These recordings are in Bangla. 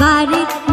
বাড়িতে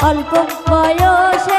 অল্প বয়সে